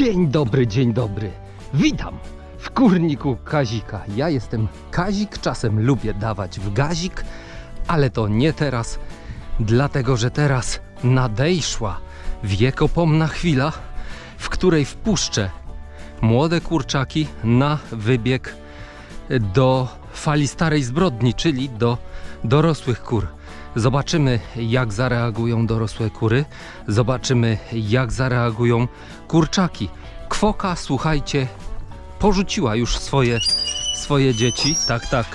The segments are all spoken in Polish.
Dzień dobry, dzień dobry. Witam w kurniku Kazika. Ja jestem Kazik, czasem lubię dawać w gazik, ale to nie teraz, dlatego że teraz nadejszła wiekopomna chwila, w której wpuszczę młode kurczaki na wybieg do fali starej zbrodni, czyli do dorosłych kur. Zobaczymy, jak zareagują dorosłe kury. Zobaczymy, jak zareagują kurczaki. Kwoka, słuchajcie, porzuciła już swoje, swoje dzieci. Tak, tak,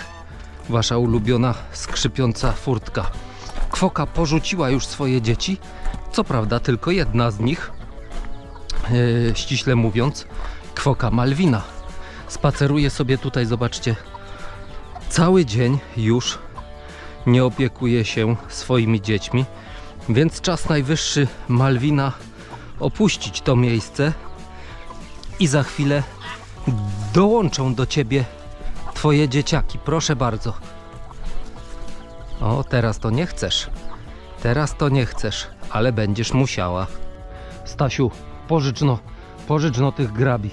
wasza ulubiona skrzypiąca furtka. Kwoka porzuciła już swoje dzieci. Co prawda, tylko jedna z nich, e, ściśle mówiąc, kwoka Malwina. Spaceruje sobie tutaj, zobaczcie, cały dzień już nie opiekuje się swoimi dziećmi, więc czas najwyższy Malwina opuścić to miejsce i za chwilę dołączą do ciebie twoje dzieciaki. Proszę bardzo. O, teraz to nie chcesz. Teraz to nie chcesz, ale będziesz musiała. Stasiu, pożycz no, pożycz no tych grabi.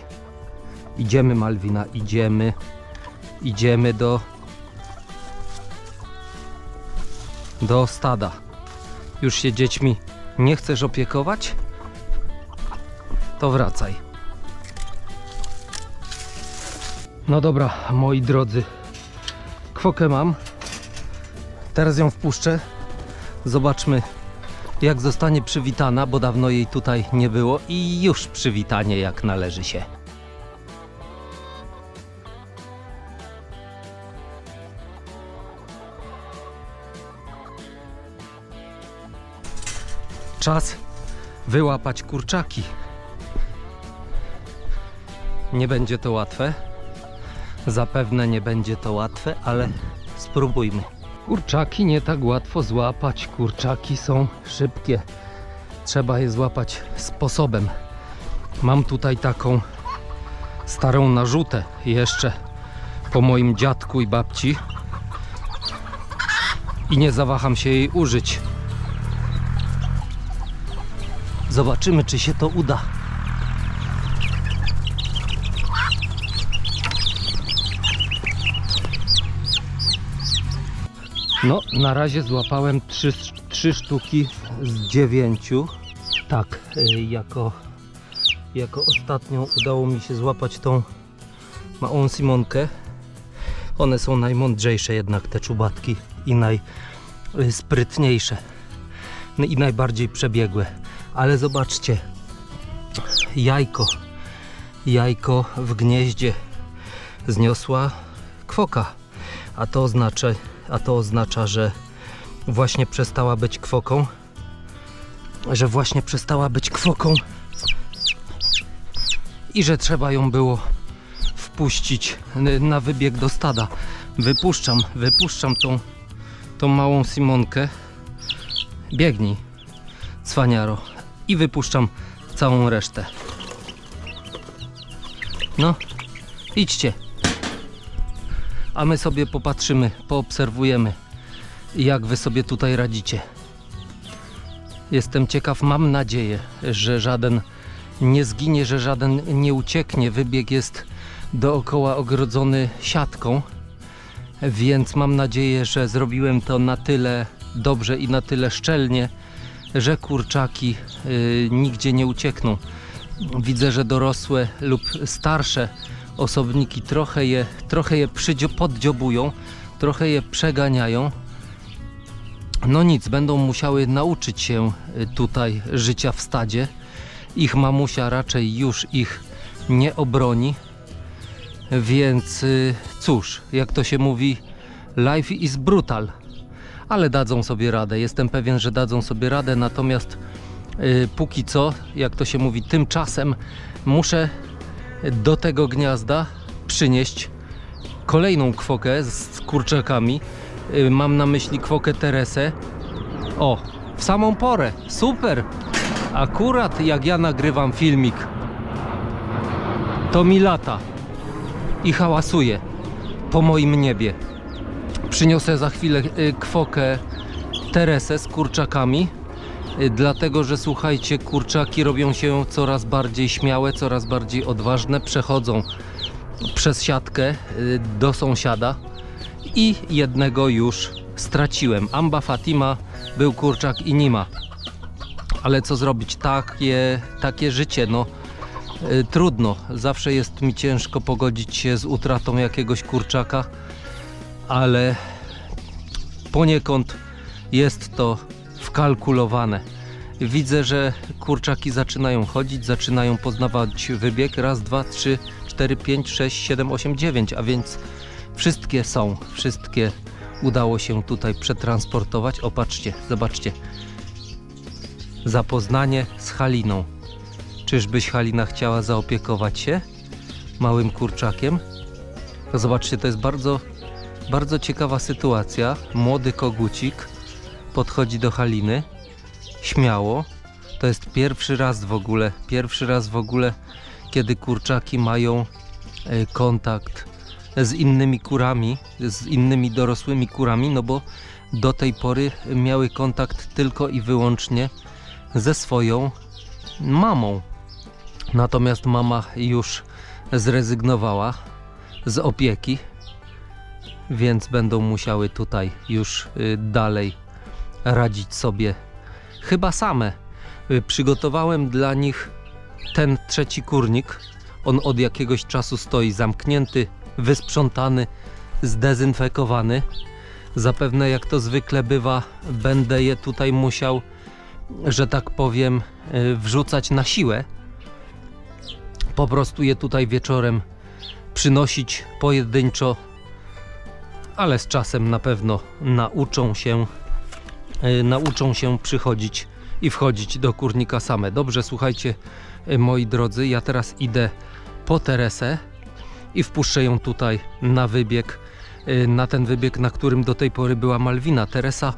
Idziemy Malwina, idziemy. Idziemy do do stada. Już się dziećmi nie chcesz opiekować? To wracaj. No dobra, moi drodzy. Kwokę mam. Teraz ją wpuszczę. Zobaczmy, jak zostanie przywitana, bo dawno jej tutaj nie było i już przywitanie jak należy się. Czas wyłapać kurczaki. Nie będzie to łatwe. Zapewne nie będzie to łatwe, ale spróbujmy. Kurczaki nie tak łatwo złapać. Kurczaki są szybkie. Trzeba je złapać sposobem. Mam tutaj taką starą narzutę jeszcze po moim dziadku i babci. I nie zawaham się jej użyć. Zobaczymy, czy się to uda. No, na razie złapałem trzy, trzy sztuki z dziewięciu. Tak, y, jako, jako ostatnią udało mi się złapać tą małą simonkę. One są najmądrzejsze jednak te czubatki i najsprytniejsze no i najbardziej przebiegłe. Ale zobaczcie, jajko, jajko w gnieździe zniosła kwoka, a to oznacza, a to oznacza, że właśnie przestała być kwoką, że właśnie przestała być kwoką i że trzeba ją było wpuścić na wybieg do stada. Wypuszczam, wypuszczam tą, tą małą Simonkę. Biegnij, cwaniaro. I wypuszczam całą resztę. No, idźcie. A my sobie popatrzymy, poobserwujemy, jak wy sobie tutaj radzicie. Jestem ciekaw, mam nadzieję, że żaden nie zginie, że żaden nie ucieknie. Wybieg jest dookoła ogrodzony siatką, więc mam nadzieję, że zrobiłem to na tyle dobrze i na tyle szczelnie, że kurczaki y, nigdzie nie uciekną. Widzę, że dorosłe lub starsze osobniki trochę je, trochę je przydzio, poddziobują, trochę je przeganiają. No nic, będą musiały nauczyć się y, tutaj życia w stadzie. Ich mamusia raczej już ich nie obroni. Więc y, cóż, jak to się mówi, life is brutal ale dadzą sobie radę. Jestem pewien, że dadzą sobie radę, natomiast yy, póki co, jak to się mówi, tymczasem muszę do tego gniazda przynieść kolejną kwokę z kurczakami. Yy, mam na myśli kwokę Teresę. O, w samą porę, super! Akurat jak ja nagrywam filmik, to mi lata i hałasuje po moim niebie. Przyniosę za chwilę y, kwokę Teresę z kurczakami y, dlatego że słuchajcie, kurczaki robią się coraz bardziej śmiałe, coraz bardziej odważne, przechodzą przez siatkę y, do sąsiada i jednego już straciłem. Amba Fatima był kurczak i nie ma. Ale co zrobić? Takie, takie życie, no y, trudno. Zawsze jest mi ciężko pogodzić się z utratą jakiegoś kurczaka, ale poniekąd jest to wkalkulowane. Widzę, że kurczaki zaczynają chodzić, zaczynają poznawać wybieg. Raz, dwa, trzy, cztery, pięć, sześć, siedem, osiem, dziewięć, a więc wszystkie są, wszystkie udało się tutaj przetransportować. Opatrzcie, zobaczcie. Zapoznanie z Haliną. Czyżbyś Halina chciała zaopiekować się małym kurczakiem? Zobaczcie, to jest bardzo, bardzo ciekawa sytuacja. Młody kogucik podchodzi do Haliny śmiało. To jest pierwszy raz w ogóle, pierwszy raz w ogóle, kiedy kurczaki mają e, kontakt z innymi kurami, z innymi dorosłymi kurami, no bo do tej pory miały kontakt tylko i wyłącznie ze swoją mamą. Natomiast mama już zrezygnowała z opieki, więc będą musiały tutaj już y, dalej radzić sobie chyba same. Y, Przygotowałem dla nich ten trzeci kurnik. On od jakiegoś czasu stoi zamknięty, wysprzątany, zdezynfekowany. Zapewne jak to zwykle bywa, będę je tutaj musiał, że tak powiem, y, wrzucać na siłę. Po prostu je tutaj wieczorem przynosić pojedynczo, ale z czasem na pewno nauczą się nauczą się przychodzić i wchodzić do kurnika same. Dobrze, słuchajcie, y, moi drodzy, ja teraz idę po Teresę i wpuszczę ją tutaj na wybieg, y, na ten wybieg, na którym do tej pory była Malwina. Teresa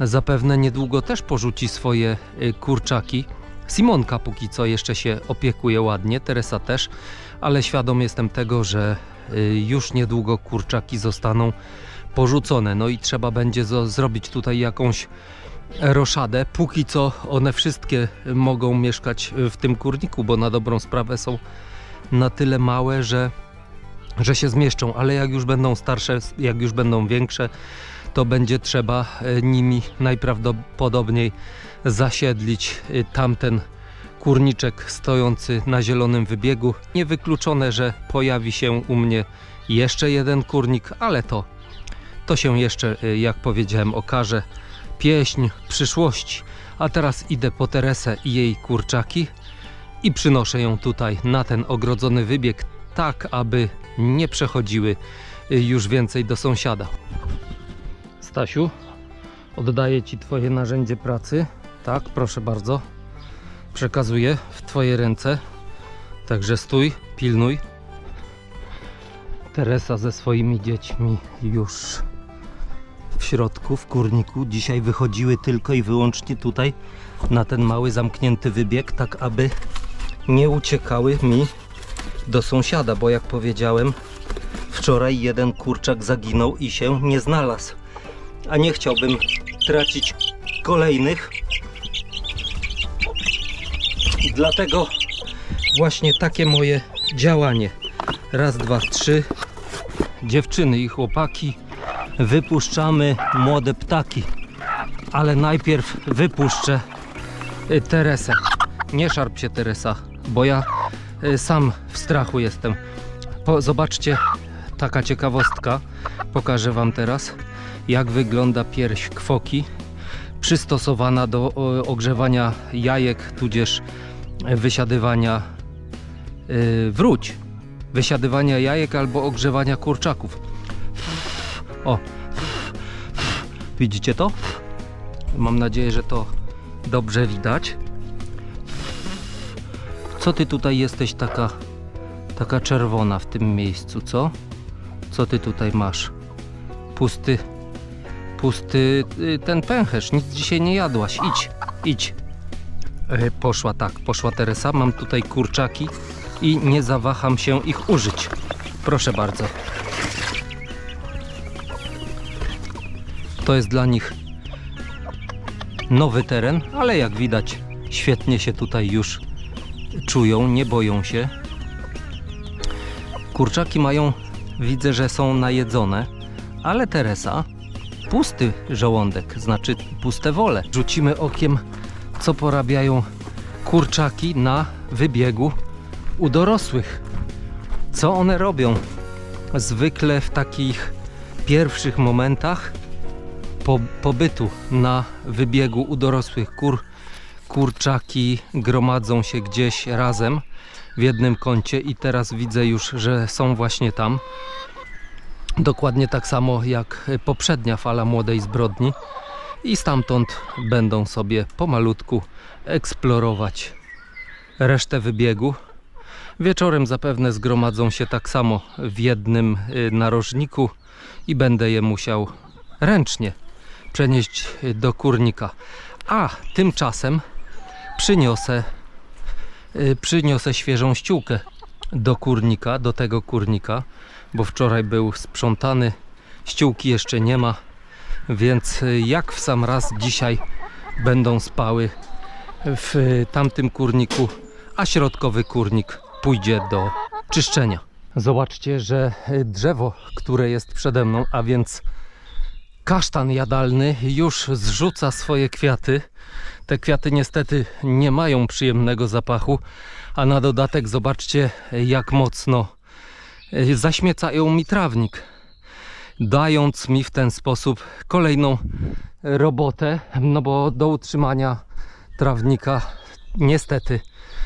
zapewne niedługo też porzuci swoje kurczaki. Simonka póki co jeszcze się opiekuje ładnie, Teresa też, ale świadom jestem tego, że już niedługo kurczaki zostaną porzucone. No i trzeba będzie zrobić tutaj jakąś roszadę. Póki co one wszystkie mogą mieszkać w tym kurniku, bo na dobrą sprawę są na tyle małe, że, że się zmieszczą, ale jak już będą starsze, jak już będą większe, to będzie trzeba e, nimi najprawdopodobniej zasiedlić e, tamten kurniczek stojący na zielonym wybiegu. Niewykluczone, że pojawi się u mnie jeszcze jeden kurnik, ale to, to się jeszcze, e, jak powiedziałem, okaże. Pieśń przyszłości. A teraz idę po Teresę i jej kurczaki i przynoszę ją tutaj na ten ogrodzony wybieg, tak aby nie przechodziły y, już więcej do sąsiada. Stasiu, oddaję Ci Twoje narzędzie pracy. Tak, proszę bardzo. Przekazuję w Twoje ręce. Także stój, pilnuj. Teresa ze swoimi dziećmi już środku, w kurniku. Dzisiaj wychodziły tylko i wyłącznie tutaj na ten mały zamknięty wybieg, tak aby nie uciekały mi do sąsiada, bo jak powiedziałem, wczoraj jeden kurczak zaginął i się nie znalazł. A nie chciałbym tracić kolejnych. Dlatego właśnie takie moje działanie. Raz, dwa, trzy. Dziewczyny i chłopaki, wypuszczamy młode ptaki. Ale najpierw wypuszczę y, Teresę. Nie szarp się Teresa, bo ja y, sam w strachu jestem. Po, zobaczcie, taka ciekawostka. Pokażę Wam teraz, jak wygląda pierś kwoki przystosowana do ogrzewania jajek, tudzież wysiadywania yy, wróć. Wysiadywania jajek albo ogrzewania kurczaków. O, widzicie to? Mam nadzieję, że to dobrze widać. Co ty tutaj jesteś taka, taka czerwona w tym miejscu, co? Co ty tutaj masz? Pusty, pusty y, ten pęcherz, nic dzisiaj nie jadłaś. Idź, idź. E, Poszła tak, poszła Teresa. Mam tutaj kurczaki i nie zawaham się ich użyć. Proszę bardzo. To jest dla nich nowy teren, ale jak widać świetnie się tutaj już czują, nie boją się. Kurczaki mają, widzę, że są najedzone, ale Teresa pusty żołądek, znaczy puste wole. Rzucimy okiem, co porabiają kurczaki na wybiegu u dorosłych. Co one robią? Zwykle w takich pierwszych momentach po, pobytu na wybiegu u dorosłych kur, kurczaki gromadzą się gdzieś razem w jednym kącie i teraz widzę już, że są właśnie tam. Dokładnie tak samo jak poprzednia fala młodej zbrodni i stamtąd będą sobie pomalutku eksplorować resztę wybiegu. Wieczorem zapewne zgromadzą się tak samo w jednym y, narożniku i będę je musiał ręcznie przenieść do kurnika. A tymczasem przyniosę, y, przyniosę świeżą ściółkę do kurnika, do tego kurnika, bo wczoraj był sprzątany, ściółki jeszcze nie ma, więc y, jak w sam raz dzisiaj będą spały w tamtym kurniku, a środkowy kurnik pójdzie do czyszczenia. Zobaczcie, że y, drzewo, które jest przede mną, a więc kasztan jadalny już zrzuca swoje kwiaty. Te kwiaty niestety nie mają przyjemnego zapachu, a na dodatek zobaczcie jak mocno y, zaśmiecają mi trawnik, dając mi w ten sposób kolejną robotę, no bo do utrzymania trawnika niestety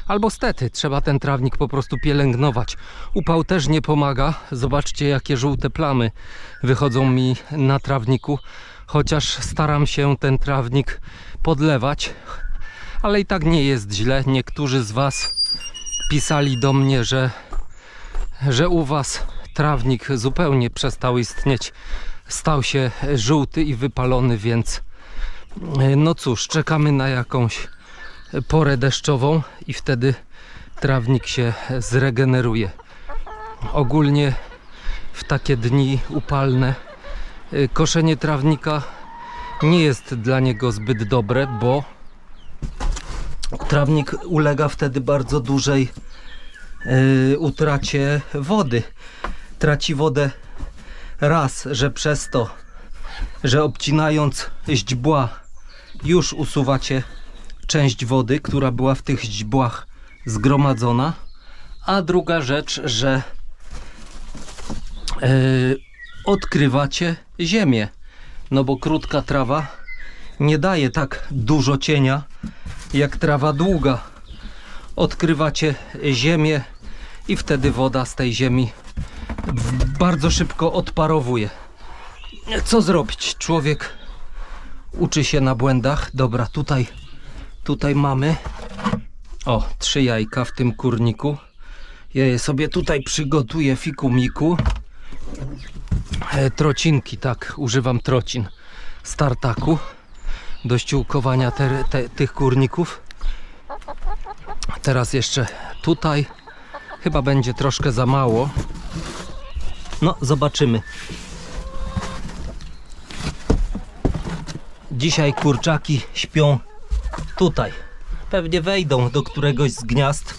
albo stety trzeba ten trawnik po prostu pielęgnować. Upał też nie pomaga. Zobaczcie jakie żółte plamy wychodzą mi na trawniku, chociaż staram się ten trawnik podlewać, ale i tak nie jest źle. Niektórzy z Was pisali do mnie, że, że u Was trawnik zupełnie przestał istnieć. Stał się żółty i wypalony, więc no cóż, czekamy na jakąś porę deszczową i wtedy trawnik się zregeneruje. Ogólnie w takie dni upalne y, koszenie trawnika nie jest dla niego zbyt dobre, bo trawnik ulega wtedy bardzo dużej y, utracie wody. Traci wodę raz, że przez to, że obcinając źdźbła już usuwacie część wody, która była w tych źdźbłach zgromadzona, a druga rzecz, że e, odkrywacie ziemię, no bo krótka trawa nie daje tak dużo cienia jak trawa długa. Odkrywacie ziemię i wtedy woda z tej ziemi bardzo szybko odparowuje. Co zrobić? Człowiek uczy się na błędach. Dobra, tutaj Tutaj mamy o, trzy jajka w tym kurniku. Ja je sobie tutaj przygotuję fikumiku. E, trocinki, tak, używam trocin startaku do ściółkowania te, te, tych kurników. Teraz jeszcze tutaj. Chyba będzie troszkę za mało. No, zobaczymy. Dzisiaj kurczaki śpią tutaj. Pewnie wejdą do któregoś z gniazd,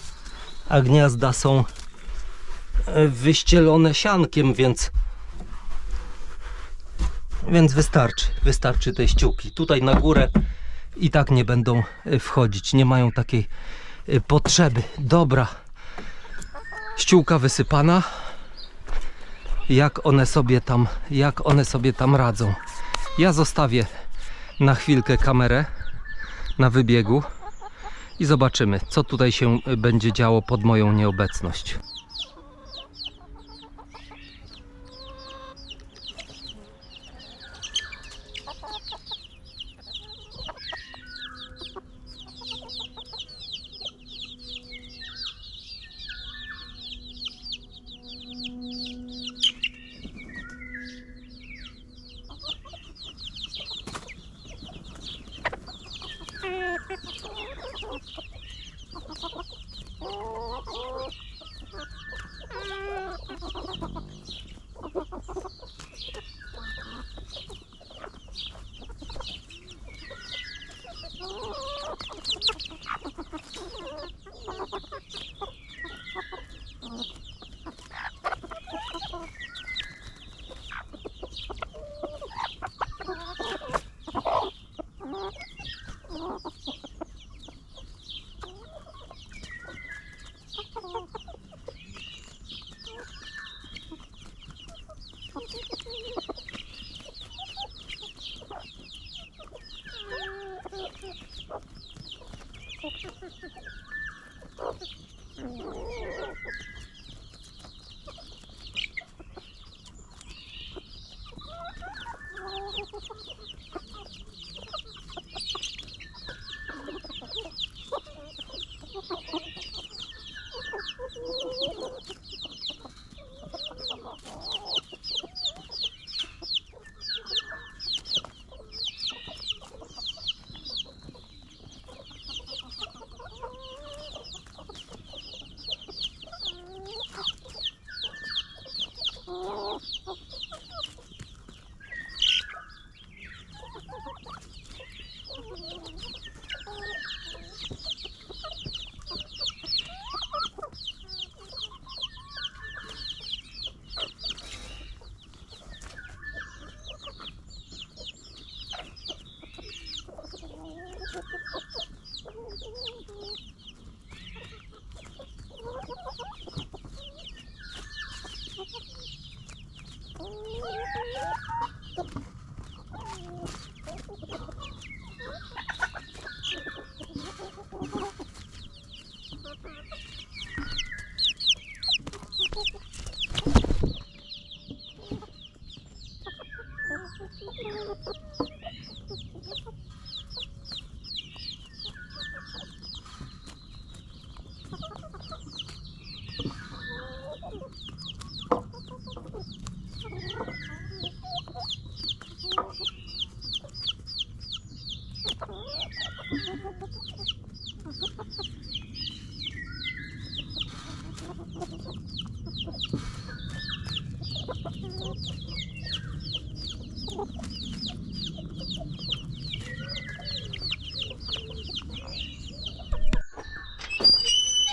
a gniazda są e, wyścielone siankiem, więc więc wystarczy, wystarczy tej ściółki. Tutaj na górę i tak nie będą e, wchodzić, nie mają takiej e, potrzeby. Dobra, ściółka wysypana. Jak one sobie tam, jak one sobie tam radzą. Ja zostawię na chwilkę kamerę na wybiegu i zobaczymy, co tutaj się będzie działo pod moją nieobecność.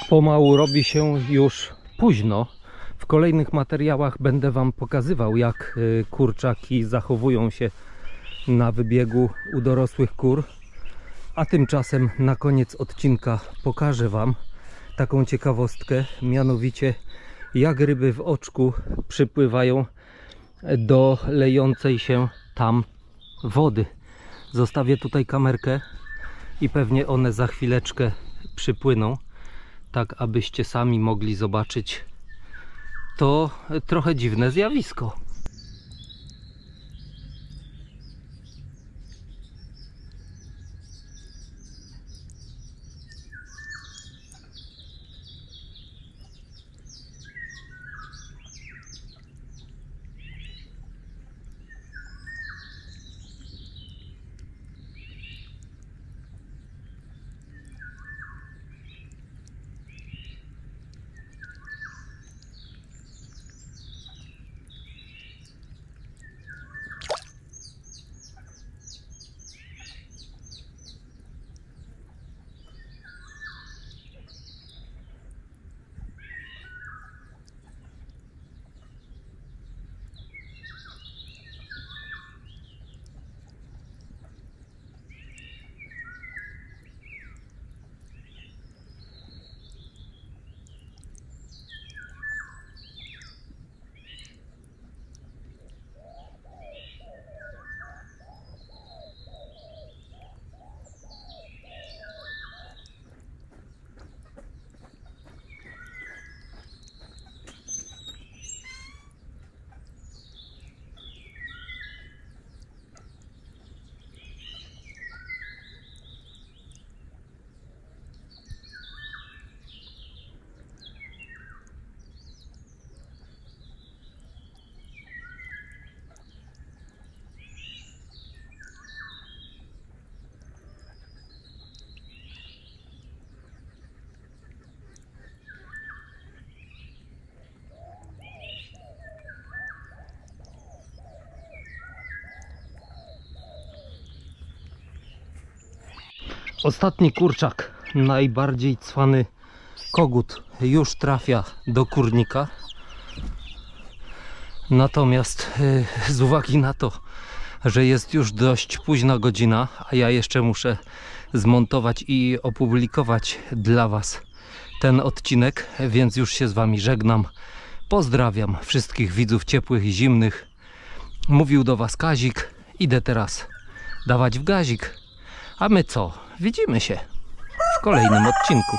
Pomału robi się już późno. W kolejnych materiałach będę Wam pokazywał, jak y, kurczaki zachowują się na wybiegu u dorosłych kur. A tymczasem na koniec odcinka pokażę Wam taką ciekawostkę, mianowicie jak ryby w oczku przypływają do lejącej się tam wody. Zostawię tutaj kamerkę i pewnie one za chwileczkę przypłyną tak abyście sami mogli zobaczyć to trochę dziwne zjawisko. Ostatni kurczak, najbardziej cwany kogut już trafia do kurnika. Natomiast y, z uwagi na to, że jest już dość późna godzina, a ja jeszcze muszę zmontować i opublikować dla Was ten odcinek, więc już się z Wami żegnam. Pozdrawiam wszystkich widzów ciepłych i zimnych. Mówił do Was Kazik. Idę teraz dawać w gazik. A my co? Widzimy się. kolejnym odcinku.